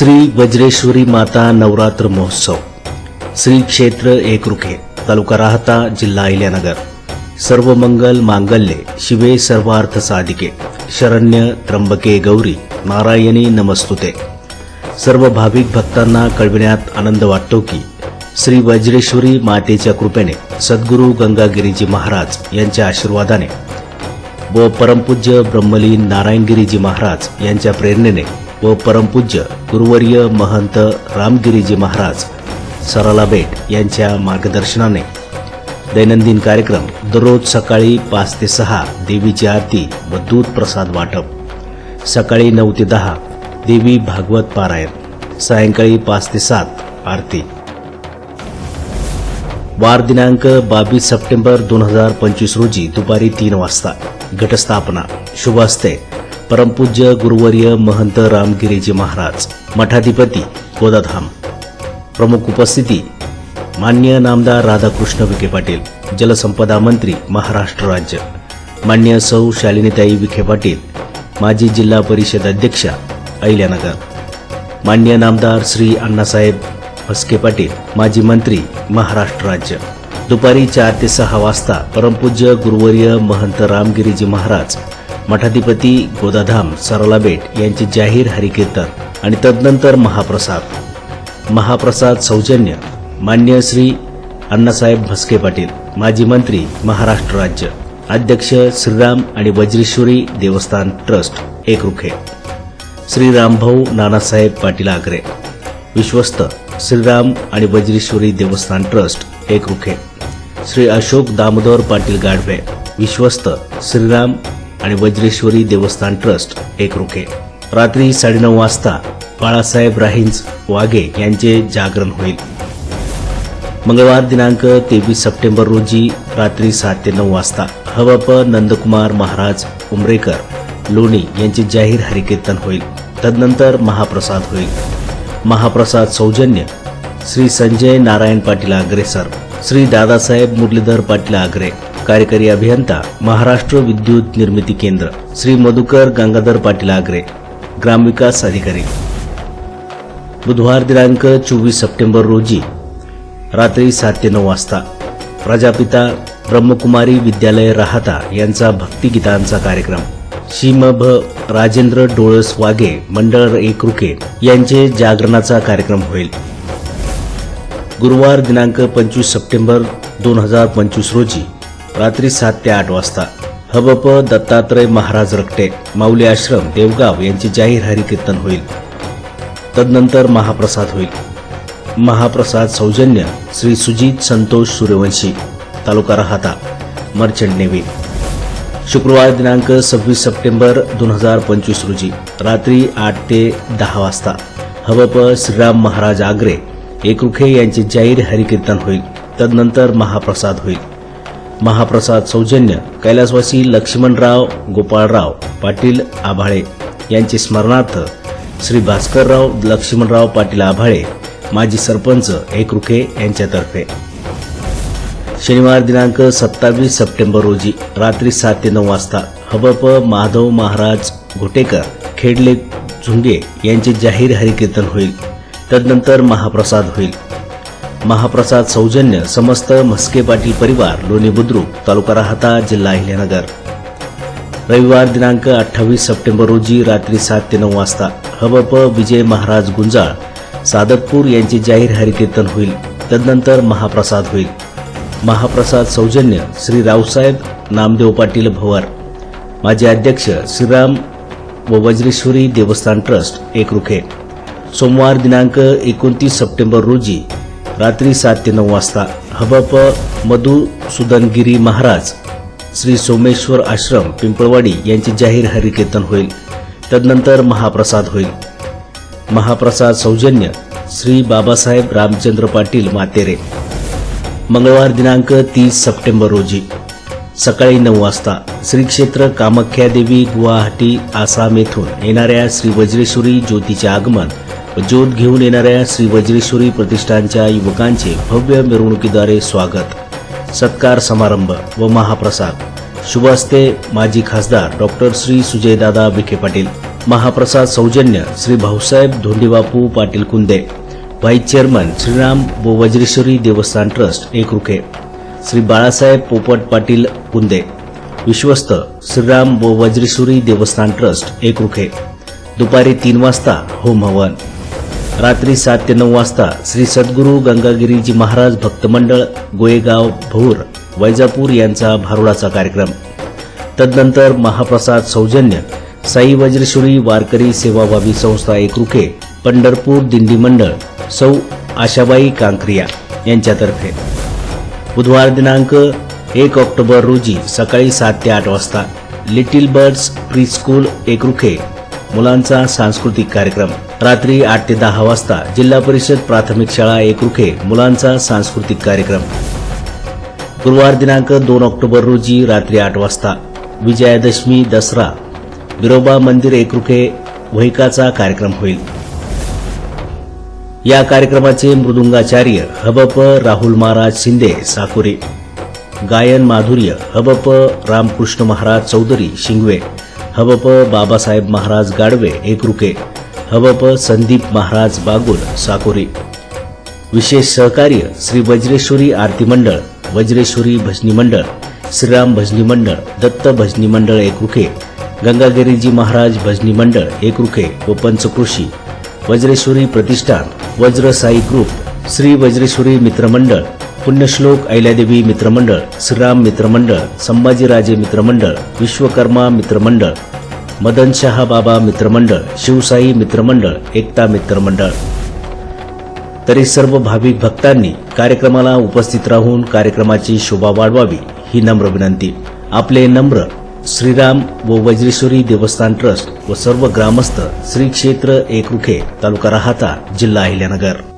श्री वज्रेश्वरी माता नवरात्र महोत्सव. श्री क्षेत्र एकरुखे तालुका राहता जिल्हा अहिल्यानगर. सर्व मंगल मांगल्ये शिवे सर्वार्थ साधिके. शरण्य त्र्यंबके गौरी नारायणी नमस्तुते. सर्व भाविक भक्तांना कळविण्यात आनंद वाटतो की श्री वज्रेश्वरी मातेच्या कृपेने सद्गुरू गंगागिरीजी महाराज यांच्या आशीर्वादाने व परमपूज्य ब्रह्मलीन नारायणगिरीजी महाराज यांच्या प्रेरणेने व परमपूज्य गुरुवर्य महंत रामगिरीजी महाराज सरालाबेट यांच्या मार्गदर्शनाने. दैनंदिन कार्यक्रम दररोज सकाळी पाच ते सहा देवीची आरती व दूध प्रसाद वाटप. सकाळी नऊ ते दहा देवी भागवत पारायण. सायंकाळी पाच ते सात आरती. वार दिनांक बावीस सप्टेंबर दोन हजार पंचवीस रोजी दुपारी तीन वाजता. घटस्थापना. शुभ असते परमपूज्य गुरुवर्य महंत रामगिरीजी महाराज मठाधिपती गोदाधाम. प्रमुख उपस्थिती मान्य नामदार राधाकृष्ण विखे पाटील जलसंपदा मंत्री महाराष्ट्र राज्य. मान्य सौ शालिनीताई विखे पाटील माजी जिल्हा परिषद अध्यक्षा अहिल्यानगर. मान्य नामदार श्री अण्णासाहेब हसके पाटील माजी मंत्री महाराष्ट्र राज्य. दुपारी चार ते सहा वाजता परमपूज्य गुरुवर्य महंत रामगिरीजी महाराज मठाधिपती गोदाधाम सरलाबेट यांचे जाहीर हरिकीर्तन आणि तदनंतर महाप्रसाद. महाप्रसाद सौजन्य मान्य श्री अण्णासाहेब म्हस्के पाटील माजी मंत्री महाराष्ट्र राज्य अध्यक्ष श्रीराम आणि वज्रेश्वरी देवस्थान ट्रस्ट एकरुखे. श्री रामभाऊ नानासाहेब पाटील आगरे. विश्वस्त श्रीराम आणि वज्रेश्वरी देवस्थान ट्रस्ट एकरुखे. श्री अशोक दामोदर पाटील गाढवे. विश्वस्त श्रीराम आणि वज्रेश्वरी देवस्थान ट्रस्ट एक रुखे रात्री साडेनऊ वाजता बाळासाहेब राहींज वाघे यांचे जागरण होईल. मंगळवार दिनांक तेवीस सप्टेंबर रोजी रात्री सात ते नऊ वाजता हवाप नंदकुमार महाराज उमरेकर लोणी यांचे जाहीर हरिकीर्तन होईल. तदनंतर महाप्रसाद होईल. महाप्रसाद सौजन्य श्री संजय नारायण पाटील आग्रे सर श्री दादासाहेब मुरलीधर पाटील आग्रे कार्यकारी अभियंता महाराष्ट्र विद्युत निर्मिती केंद्र श्री मधुकर गंगाधर पाटील आगरे ग्रामविकास अधिकारी. बुधवार दिनांक चोवीस सप्टेंबर रोजी रात्री सात ते नऊ वाजता प्रजापिता ब्रह्मकुमारी विद्यालय राहता यांचा भक्तिगीतांचा कार्यक्रम. श्रीमभ राजेंद्र डोळस वाघे मंडळ एकरुके यांचे जागरणाचा कार्यक्रम होईल. गुरुवार दिनांक पंचवीस सप्टेंबर दोन हजार पंचवीस रोजी रात्री सात ते आठ वाजता. हबप दत्तात्रय महाराज रक्टे माऊली आश्रम देवगाव यांचे जाहीर हरिकीर्तन होईल. तदनंतर महाप्रसाद होईल. महाप्रसाद सौजन्य श्री सुजित संतोष सूर्यवंशी तालुका राहता मर्चंट नेव्ही शुक्रवार दिनांक सव्वीस सप्टेंबर दोन हजार पंचवीस रोजी रात्री आठ ते दहा वाजता. हवप श्रीराम महाराज आगरे एकरुखे यांचे जाहीर हरिकीर्तन होईल. तदनंतर महाप्रसाद होईल. महाप्रसाद सौजन्य कैलासवासी लक्ष्मणराव गोपाळराव पाटील आभाळे यांचे स्मरणार्थ श्री भास्करराव लक्ष्मणराव पाटील आभाळे माजी सरपंच एकरुखे यांच्यातर्फे. शनिवार दिनांक सत्तावीस सप्टेंबर रोजी रात्री सात ते नऊ वाजता हबप माधव महाराज घोटेकर खेडले झुंगे यांचे जाहीर हरिकीर्तन होईल. तदनंतर महाप्रसाद होईल. महाप्रसाद सौजन्य समस्त म्हस्के पाटील परिवार लोणी बुद्रुक तालुका राहता जिल्हा अहिल्यानगर. रविवार दिनांक अठ्ठावीस सप्टेंबर रोजी रात्री सात ते नऊ वाजता हबप विजय महाराज गुंजाळ सादतपूर यांचे जाहीर हरिकीर्तन होईल. तदनंतर महाप्रसाद होईल. महाप्रसाद सौजन्य श्री रावसाहेब नामदेव पाटील भवर. माजी अध्यक्ष श्रीराम व वज्रेश्वरी देवस्थान ट्रस्ट एकरुखे. सोमवार दिनांक एकोणतीस सप्टेंबर रोजी रात्री सात ते नऊ वाजता हबप मधुसूदनगिरी महाराज श्री सोमेश्वर आश्रम पिंपळवाडी यांचे जाहीर हरिकीर्तन होईल. तदनंतर महाप्रसाद होईल. महाप्रसाद सौजन्य श्री बाबासाहेब रामचंद्र पाटील मातेरे. मंगळवार दिनांक तीस सप्टेंबर रोजी. सकाळी नऊ वाजता श्री क्षेत्र कामाख्यादेवी गुवाहाटी आसाम येथून येणाऱ्या श्री वज्रेश्वरी ज्योतीचे आगमन ज्योत घेऊन येणाऱ्या श्री वज्रेश्वरी प्रतिष्ठानच्या युवकांचे भव्य मिरवणुकीद्वारे स्वागत सत्कार समारंभ व महाप्रसाद. शुभ हस्ते माजी खासदार डॉक्टर श्री सुजयदादा विखे पाटील महाप्रसाद सौजन्य श्री भाऊसाहेब धोंडीबापू पाटील कुंदे व्हाईस चेअरमन श्रीराम व वज्रेश्वरी देवस्थान ट्रस्ट एकरुखे श्री बाळासाहेब पोपट पाटील कुंदे विश्वस्त श्रीराम व वज्रेश्वरी देवस्थान ट्रस्ट एकरुखे. दुपारी तीन वाजता होम हवन. रात्री सात ते नऊ वाजता श्री सद्गुरू गंगागिरीजी महाराज भक्त मंडळ गोयेगाव भौर वैजापूर यांचा भारुडाचा कार्यक्रम. तदनंतर महाप्रसाद सौजन्य साई वज्रेश्वरी वारकरी सेवाभावी संस्था एकरुखे पंढरपूर दिंडी मंडळ सौ आशाबाई कांक्रिया यांच्यातर्फे. बुधवार दिनांक एक ऑक्टोबर रोजी सकाळी सात ते आठ वाजता लिटिल बर्ड्स प्री स्कूल एकरुखे मुलांचा सांस्कृतिक कार्यक्रम. रात्री आठ ते दहा वाजता जिल्हा परिषद प्राथमिक शाळा एकरुखे मुलांचा सांस्कृतिक कार्यक्रम. गुरुवार दिनांक दोन ऑक्टोबर रोजी रात्री आठ वाजता विजयादशमी दसरा बिरोबा मंदिर एकरुखे वहिकाचा कार्यक्रम होईल. या कार्यक्रमाचे मृदुंगाचार्य हबप राहुल महाराज शिंदे साकुरे गायन माधुर्य हबप रामकृष्ण महाराज चौधरी शिंगवे हबप बाबासाहेब महाराज गाडवे एकरुके हबप संदीप महाराज बागुल साकोरी. विशेष सहकार्य श्री वज्रेश्वरी आरती मंडळ वज्रेश्वरी भजनी मंडळ श्रीराम भजनी मंडळ दत्त भजनी मंडळ एकरुखे गंगागिरीजी महाराज भजनी मंडळ एकरुखे व पंचकृषी. वज्रेश्वरी प्रतिष्ठान वज्र साई ग्रुप श्री वज्रेश्वरी मित्रमंडळ पुण्यश्लोक अहिल्यादेवी मित्रमंडळ श्रीराम मित्रमंडळ संभाजीराजे मित्रमंडळ विश्वकर्मा मित्रमंडळ मदन शहा बाबा मित्रमंडळ शिवसाई मित्रमंडळ एकता मित्रमंडळ. तरी सर्व भाविक भक्तांनी कार्यक्रमाला उपस्थित राहून कार्यक्रमाची शोभा वाढवावी ही नम्र विनंती. आपले नम्र श्रीराम व वज्रेश्वरी देवस्थान ट्रस्ट व सर्व ग्रामस्थ श्री क्षेत्र एकरुखे तालुका राहाता जिल्हा अहिल्यानगर.